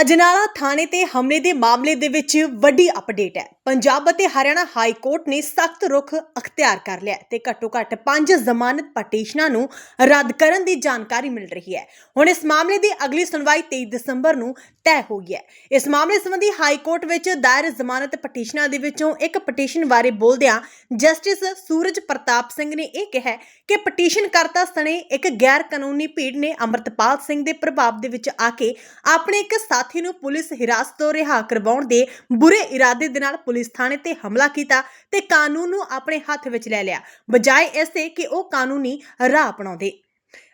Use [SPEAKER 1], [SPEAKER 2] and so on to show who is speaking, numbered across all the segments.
[SPEAKER 1] ਅਜਨਾਲਾ ਥਾਣੇ ਤੇ ਹਮਲੇ ਦੇ ਮਾਮਲੇ ਦੇ ਵਿੱਚ ਵੱਡੀ ਅਪਡੇਟ ਹੈ। ਪੰਜਾਬ ਅਤੇ ਹਰਿਆਣਾ ਹਾਈ ਕੋਰਟ ਨੇ ਸਖਤ ਰੁਖ ਅਖਤਿਆਰ ਕਰ ਲਿਆ ਹੈ ਤੇ ਘੱਟੋ ਘੱਟ ਪੰਜ ਜ਼ਮਾਨਤ ਪਟੀਸ਼ਨਾਂ ਨੂੰ ਰੱਦ ਕਰਨ ਦੀ ਜਾਣਕਾਰੀ ਮਿਲ ਰਹੀ ਹੈ। ਹੁਣ ਇਸ ਮਾਮਲੇ ਦੀ ਅਗਲੀ ਸੁਣਵਾਈ 23 ਦਸੰਬਰ ਨੂੰ ਤੈਅ ਹੋ ਗਈ ਹੈ। ਇਸ ਮਾਮਲੇ ਸੰਬੰਧੀ ਹਾਈ ਕੋਰਟ ਵਿੱਚ ਦਾਇਰ ਜ਼ਮਾਨਤ ਪਟੀਸ਼ਨਾਂ ਦੇ ਵਿੱਚੋਂ ਇੱਕ ਪਟੀਸ਼ਨ ਬਾਰੇ ਬੋਲਦਿਆਂ ਜਸਟਿਸ ਸੂਰਜ ਪ੍ਰਤਾਪ ਸਿੰਘ ਨੇ ਇਹ ਕਿਹਾ ਕਿ ਪਟੀਸ਼ਨ ਕਰਤਾ ਸਣੇ ਇੱਕ ਗੈਰ ਕਾਨੂੰਨੀ ਭੀੜ ਨੇ ਅਮਰਤਪਾਲ ਸਿੰਘ ਦੇ ਪ੍ਰਭਾਵ ਦੇ ਵਿੱਚ ਆ ਕੇ ਆਪਣੇ ਇੱਕ ਸਾਥੀ ਨੂੰ ਪੁਲਿਸ ਹਿਰਾਸਤ ਤੋਂ ਰਿਹਾ ਕਰਵਾਉਣ ਦੇ ਬੁਰੇ ਇਰਾਦੇ ਦੇ ਨਾਲ ਪੁਲਿਸ ਥਾਣੇ ਤੇ ਹਮਲਾ ਕੀਤਾ ਤੇ ਕਾਨੂੰਨ ਨੂੰ ਆਪਣੇ ਹੱਥ ਵਿੱਚ ਲੈ ਲਿਆ, ਬਜਾਏ ਇਸੇ ਕਿ ਉਹ ਕਾਨੂੰਨੀ ਰਾਹ ਅਪਣਾਉਂਦੇ।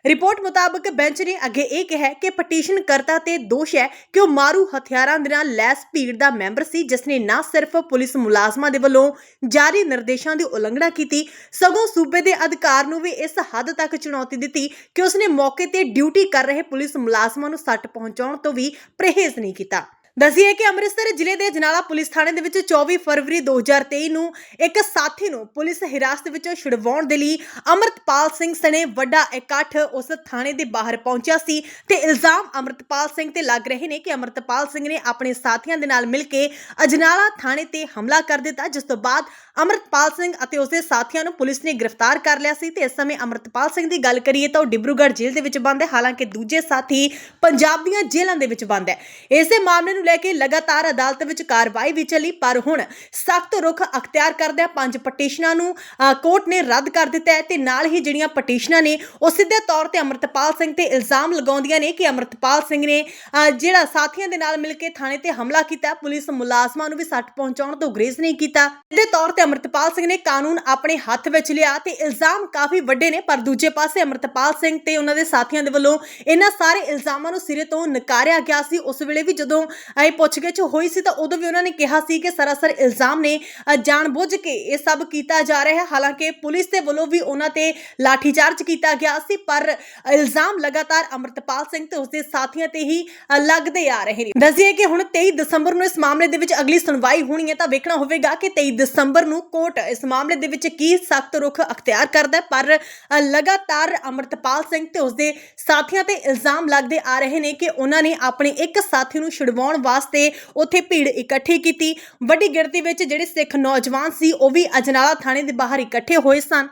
[SPEAKER 1] ਰਿਪੋਰਟ ਮੁਤਾਬਕ ਬੈਂਚ ਨੇ ਅੱਗੇ ਇਹ ਕਿਹਾ ਕਿ ਪਟੀਸ਼ਨ ਕਰਤਾ ਤੇ ਦੋਸ਼ ਹੈ ਕਿ ਉਹ ਮਾਰੂ ਹਥਿਆਰਾਂ ਦੇ ਨਾਲ ਲੈਸ ਭੀੜ ਦਾ ਮੈਂਬਰ ਸੀ, ਜਿਸ ਨੇ ਨਾ ਸਿਰਫ ਪੁਲਿਸ ਮੁਲਾਜ਼ਮਾਂ ਦੇ ਵੱਲੋਂ ਜਾਰੀ ਨਿਰਦੇਸ਼ਾਂ ਦੀ ਉਲੰਘਣਾ ਕੀਤੀ, ਸਗੋਂ ਸੂਬੇ ਦੇ ਅਧਿਕਾਰ ਨੂੰ ਵੀ ਇਸ ਹੱਦ ਤੱਕ ਚੁਣੌਤੀ ਦਿੱਤੀ ਕਿ ਉਸਨੇ ਮੌਕੇ ਤੇ ਡਿਊਟੀ ਕਰ ਰਹੇ ਪੁਲਿਸ ਮੁਲਾਜ਼ਮਾਂ ਨੂੰ ਸੱਟ ਪਹੁੰਚਾਉਣ ਤੋਂ ਵੀ ਪਰਹੇਜ਼ ਨਹੀਂ ਕੀਤਾ। ਦੱਸੀਏ ਕਿ ਅੰਮ੍ਰਿਤਸਰ ਜ਼ਿਲ੍ਹੇ ਦੇ ਜਨਾਲਾ ਪੁਲਿਸ ਥਾਣੇ ਦੇ ਵਿੱਚ 24 ਫਰਵਰੀ 2023 ਨੂੰ ਇੱਕ ਸਾਥੀ ਨੂੰ ਪੁਲਿਸ ਹਿਰਾਸਤ ਵਿੱਚੋਂ ਛੁਡਵਾਉਣ ਦੇ ਲਈ ਅਮਰਤਪਾਲ ਸਿੰਘ ਸਣੇ ਵੱਡਾ ਇਕੱਠ ਉਸ ਥਾਣੇ ਦੇ ਬਾਹਰ ਪਹੁੰਚਿਆ ਸੀ ਤੇ ਇਲਜ਼ਾਮ ਅਮਰਤਪਾਲ ਸਿੰਘ ਤੇ ਲੱਗ ਰਹੇ ਨੇ ਕਿ ਅਮਰਤਪਾਲ ਸਿੰਘ ਨੇ ਆਪਣੇ ਸਾਥੀਆਂ ਦੇ ਨਾਲ ਮਿਲ ਕੇ ਅਜਨਾਲਾ ਥਾਣੇ ਤੇ ਹਮਲਾ ਕਰ ਦਿੱਤਾ, ਜਿਸ ਤੋਂ ਬਾਅਦ ਅਮਰਤਪਾਲ ਸਿੰਘ ਅਤੇ ਉਸਦੇ ਸਾਥੀਆਂ ਨੂੰ ਪੁਲਿਸ ਨੇ ਗ੍ਰਿਫਤਾਰ ਕਰ ਲਿਆ ਸੀ ਤੇ ਇਸ ਸਮੇਂ ਅਮਰਤਪਾਲ ਸਿੰਘ ਦੀ ਗੱਲ ਕਰੀਏ ਤਾਂ ਉਹ ਡਿਬਰੂਗੜ੍ਹ ਜੇਲ੍ਹ ਦੇ ਵਿੱਚ ਬੰਦ ਹੈ, ਹਾਲਾਂਕਿ ਦੂਜੇ ਸਾਥੀ ਪੰਜਾਬ ਦੀਆਂ ਜੇਲ੍ਹਾਂ ਦੇ ਵਿੱਚ ਬੰਦ ਹੈ। ਇਸੇ ਮਾਮਲੇ ਨੂੰ ਲੈ ਕੇ ਲਗਾਤਾਰ ਅਦਾਲਤ ਵਿੱਚ ਕਾਰਵਾਈ ਵੀ ਚੱਲੀ, ਪਰ ਹੁਣ ਸਖਤ ਰੁਖ ਅਖਤਿਆਰ ਕਰਦਿਆਂ ਪੰਜ ਪਟੀਸ਼ਨਾਂ ਨੂੰ ਕੋਰਟ ਨੇ ਰੱਦ ਕਰ ਦਿੱਤਾ ਹੈ ਤੇ ਨਾਲ ਹੀ ਜਿਹੜੀਆਂ ਪਟੀਸ਼ਨਾਂ ਨੇ, ਉਹ ਸਿੱਧੇ ਤੌਰ ਤੇ ਅਮਰਤਪਾਲ ਸਿੰਘ ਤੇ ਇਲਜ਼ਾਮ ਲਗਾਉਂਦੀਆਂ ਨੇ ਕਿ ਅਮਰਤਪਾਲ ਸਿੰਘ ਨੇ ਜਿਹੜਾ ਸਾਥੀਆਂ ਦੇ ਨਾਲ ਮਿਲ ਕੇ ਥਾਣੇ ਤੇ ਹਮਲਾ ਕੀਤਾ, ਪੁਲਿਸ ਮੁਲਾਜ਼ਮਾਂ ਨੂੰ ਵੀ ਸੱਟ ਪਹੁੰਚਾਉਣ ਤੋਂ ਗਰੇਜ਼ ਨਹੀਂ ਕੀਤਾ। ਸਿੱਧੇ ਤੌਰ ਤੇ ਅਮਰਤਪਾਲ ਸਿੰਘ ਨੇ ਕਾਨੂੰਨ ਆਪਣੇ ਹੱਥ ਵਿੱਚ ਲਿਆ ਤੇ ਇਲਜ਼ਾਮ ਕਾਫੀ ਵੱਡੇ ਨੇ, ਪਰ ਦੂਜੇ ਪਾਸੇ ਅਮਰਤਪਾਲ ਸਿੰਘ ਤੇ ਉਹਨਾਂ ਦੇ ਸਾਥੀਆਂ ਦੇ ਵੱਲੋਂ ਇਹਨਾਂ ਸਾਰੇ ਇਲਜ਼ਾਮਾਂ ਨੂੰ ਸਿਰੇ ਤੋਂ ਨਕਾਰਿਆ ਗਿਆ ਸੀ। ਉਸ ਵੇਲੇ ਵੀ ਜਦੋਂ ਇਹ ਪੁੱਛਗਿੱਛ ਹੋਈ ਸੀ ਤਾਂ ਉਦੋਂ ਵੀ ਉਹਨਾਂ ਨੇ ਕਿਹਾ ਸੀ ਕਿ ਸਰਾਸਰ ਇਲਜ਼ਾਮ ਨੇ ਜਾਣਬੁੱਝ ਕੇ ਇਹ ਸਭ ਕੀਤਾ ਜਾ ਰਿਹਾ ਹੈ। ਹਾਲਾਂਕਿ ਪੁਲਿਸ ਦੇ ਵੱਲੋਂ ਵੀ ਉਹਨਾਂ ਤੇ ਲਾਠੀਚਾਰਜ ਕੀਤਾ ਗਿਆ ਸੀ, ਪਰ ਇਲਜ਼ਾਮ ਲਗਾਤਾਰ ਅਮਰਤਪਾਲ ਸਿੰਘ ਤੇ ਉਸਦੇ ਸਾਥੀਆਂ ਤੇ ਹੀ ਲੱਗਦੇ ਆ ਰਹੇ ਨੇ। ਦੱਸਿਏ ਕਿ ਹੁਣ 23 ਦਸੰਬਰ ਨੂੰ ਇਸ ਮਾਮਲੇ ਦੇ ਵਿੱਚ ਅਗਲੀ ਸੁਣਵਾਈ ਹੋਣੀ ਹੈ ਤਾਂ ਵੇਖਣਾ ਹੋਵੇਗਾ ਕਿ 23 ਦਸੰਬਰ ਨੂੰ ਕੋਰਟ ਇਸ ਮਾਮਲੇ ਦੇ ਵਿੱਚ ਕੀ ਸਖਤ ਰੁਖ ਅਖਤਿਆਰ ਕਰਦਾ ਹੈ, ਪਰ ਲਗਾਤਾਰ ਅਮਰਤਪਾਲ ਸਿੰਘ ਤੇ ਉਸਦੇ ਸਾਥੀਆਂ ਤੇ ਇਲਜ਼ਾਮ ਲੱਗਦੇ ਆ ਰਹੇ ਨੇ ਕਿ ਉਹਨਾਂ ਨੇ ਆਪਣੇ ਇੱਕ ਸਾਥੀ ਨੂੰ ਛੁਡਵਾਉਣ ਵਾਸਤੇ ਉੱਥੇ ਭੀੜ ਇਕੱਠੀ ਕੀਤੀ। ਵੱਡੀ ਗਿਣਤੀ ਵਿੱਚ ਜਿਹੜੇ ਸਿੱਖ ਨੌਜਵਾਨ ਸੀ, ਉਹ ਵੀ ਅਜਨਾਲਾ ਥਾਣੇ ਦੇ ਬਾਹਰ ਇਕੱਠੇ ਹੋਏ ਸਨ।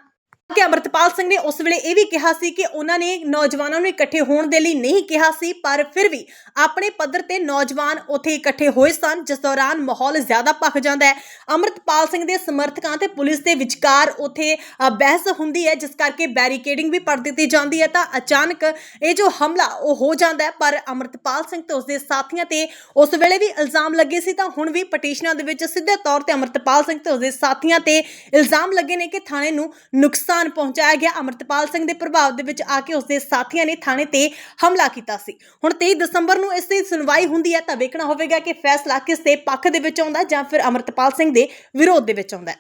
[SPEAKER 1] ਕਿ ਅਮਰਤਪਾਲ ਸਿੰਘ ਨੇ ਉਸ ਵੇਲੇ ਇਹ ਵੀ ਕਿਹਾ ਸੀ ਕਿ ਉਹਨਾਂ ਨੇ ਨੌਜਵਾਨਾਂ ਨੂੰ ਇਕੱਠੇ ਹੋਣ ਦੇ ਲਈ ਨਹੀਂ ਕਿਹਾ ਸੀ, ਪਰ ਫਿਰ ਵੀ ਆਪਣੇ ਪੱਧਰ ਤੇ ਨੌਜਵਾਨ ਉੱਥੇ ਇਕੱਠੇ ਹੋਏ ਸਨ, ਜਿਸ ਦੌਰਾਨ ਮਾਹੌਲ ਜ਼ਿਆਦਾ ਭਖ ਜਾਂਦਾ ਹੈ। ਅਮਰਤਪਾਲ ਸਿੰਘ ਦੇ ਸਮਰਥਕਾਂ ਤੇ ਪੁਲਿਸ ਦੇ ਵਿਚਕਾਰ ਉੱਥੇ ਬਹਿਸ ਹੁੰਦੀ ਹੈ, ਜਿਸ ਕਰਕੇ ਬੈਰੀਕੇਡਿੰਗ ਵੀ ਪੜ ਦਿੱਤੀ ਜਾਂਦੀ ਹੈ ਤਾਂ ਅਚਾਨਕ ਇਹ ਜੋ ਹਮਲਾ, ਉਹ ਹੋ ਜਾਂਦਾ ਹੈ, ਪਰ ਅਮਰਤਪਾਲ ਸਿੰਘ ਤੇ ਉਸਦੇ ਸਾਥੀਆਂ ਤੇ ਉਸ ਵੇਲੇ ਵੀ ਇਲਜ਼ਾਮ ਲੱਗੇ ਸੀ ਤਾਂ ਹੁਣ ਵੀ ਪਟੀਸ਼ਨਾਂ ਦੇ ਵਿੱਚ ਸਿੱਧੇ ਤੌਰ ਤੇ ਅਮਰਤਪਾਲ ਸਿੰਘ ਤੇ ਉਸਦੇ ਸਾਥੀਆਂ ਤੇ ਇਲਜ਼ਾਮ ਲੱਗੇ ਨੇ ਕਿ ਥਾਣੇ ਨੂੰ ਨੁਕਸਾਨ ਪਹੁੰਚਾਇਆ ਗਿਆ। ਅਮਰਤਪਾਲ ਸਿੰਘ ਦੇ ਪ੍ਰਭਾਵ ਦੇ ਵਿੱਚ ਆ ਕੇ ਉਸਦੇ ਸਾਥੀਆਂ ਨੇ ਥਾਣੇ ਤੇ ਹਮਲਾ ਕੀਤਾ ਸੀ। ਹੁਣ 23 ਦਸੰਬਰ ਨੂੰ ਇਸ ਦੀ ਸੁਣਵਾਈ ਹੁੰਦੀ ਹੈ ਤਾਂ ਵੇਖਣਾ ਹੋਵੇਗਾ ਕਿ ਫੈਸਲਾ ਕਿਸ ਦੇ ਪੱਖ ਦੇ ਵਿੱਚ ਆਉਂਦਾ ਜਾਂ ਫਿਰ ਅਮਰਤਪਾਲ ਸਿੰਘ ਦੇ ਵਿਰੋਧ ਦੇ ਵਿੱਚ ਆਉਂਦਾ